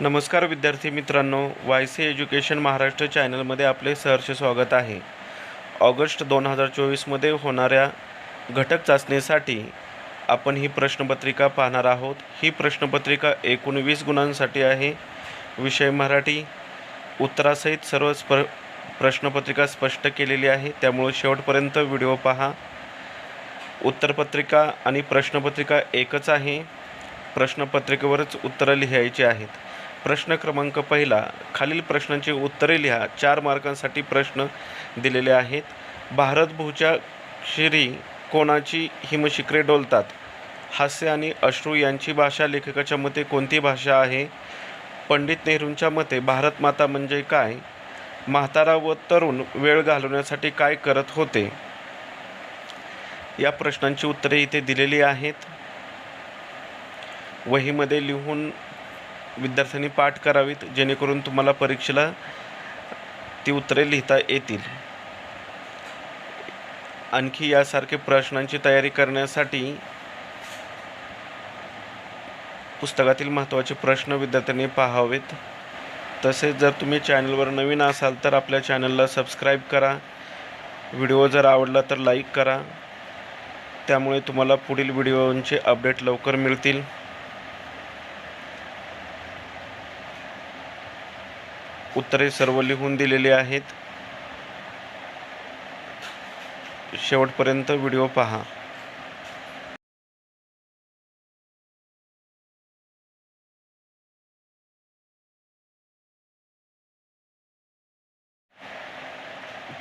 नमस्कार विद्यार्थी मित्रांनो वाय सी एज्युकेशन महाराष्ट्र चॅनलमध्ये आपले सहर्ष स्वागत आहे. ऑगस्ट दोन हजार चोवीसमध्ये होणाऱ्या घटक चाचणीसाठी आपण ही प्रश्नपत्रिका पाहणार आहोत. ही प्रश्नपत्रिका एकूण वीस गुणांसाठी आहे. विषय मराठी उत्तरासहित सर्व स्प प्रश्नपत्रिका स्पष्ट केलेली आहे. त्यामुळे शेवटपर्यंत व्हिडिओ पहा. उत्तरपत्रिका आणि प्रश्नपत्रिका एकच आहे. प्रश्नपत्रिकेवरच उत्तरं लिहायची आहेत. प्रश्न क्रमांक पहिला खालील प्रश्नांची उत्तरे लिहा. चार मार्कांसाठी प्रश्न दिलेले आहेत. भारतभूच्या शिरी कोणाची हिमशिखरे डोलतात? हास्य आणि अश्रू यांची भाषा लेखकाच्या मते कोणती भाषा आहे? पंडित नेहरूंच्या मते भारत माता म्हणजे काय? म्हातारा व तरुण वेळ घालवण्यासाठी काय करत होते? या प्रश्नांची उत्तरे इथे दिलेली आहेत. वहीमध्ये लिहून विद्यार्थ्यांनी पाठ करावीत जेणेकरून तुम्हाला परीक्षेला ती उत्तरे लिहिता येतील. आणखी यासारखे प्रश्नांची तयारी करण्यासाठी पुस्तकातील महत्त्वाचे प्रश्न विद्यार्थ्यांनी पाहावेत. तसेच जर तुम्ही चॅनलवर नवीन असाल तर आपल्या चॅनलला सबस्क्राईब करा. व्हिडिओ जर आवडला तर लाईक करा. त्यामुळे तुम्हाला पुढील व्हिडिओंचे अपडेट लवकर मिळतील. उत्तरे सर्व लिहून दिलेली आहेत. शेवटपर्यंत व्हिडिओ पहा.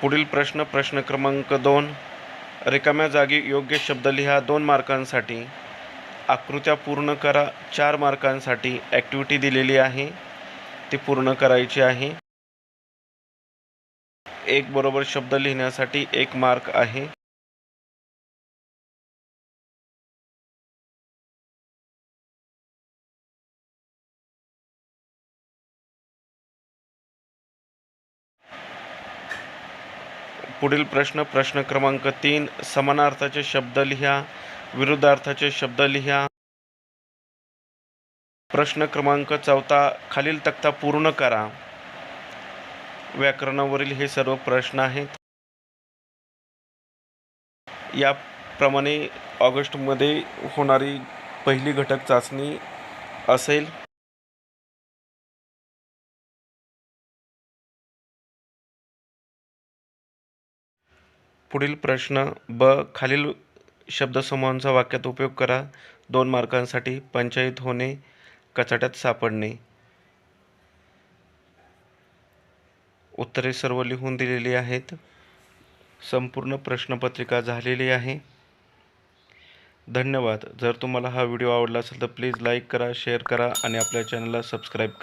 पुढील प्रश्न प्रश्न क्रमांक दोन. रिकाम्या जागी योग्य शब्द लिहा दोन मार्कांसाठी. आकृत्या पूर्ण करा चार मार्कांसाठी ॲक्टिव्हिटी दिलेली आहे. ती पूर्ण करायची आहे. एक बरोबर शब्द लिहिण्यासाठी एक मार्क आहे. पुढील प्रश्न प्रश्न क्रमांक तीन. समानार्थाचे शब्द लिहा विरुद्धार्थाचे शब्द लिहा. प्रश्न क्रमांक चौथा खालील तक्ता पूर्ण करा. व्याकरणावरील हे सर्व प्रश्न आहेत. याप्रमाणे ऑगस्टमध्ये होणारी पहिली घटक चाचणी असेल. पुढील प्रश्न ब खालील शब्दसमूहांचा वाक्यात उपयोग करा. दोन मार्कांसाठी पंचायत होणे. कचाट्यात सापडणे. उत्तरे सर्व लिहून दिलेली आहेत. संपूर्ण प्रश्नपत्रिका झालेली आहे. धन्यवाद. जर तुम्हाला हा व्हिडिओ आवडला असेल तर प्लीज लाईक करा शेअर करा आणि आपल्या चॅनलला सबस्क्राईब करा.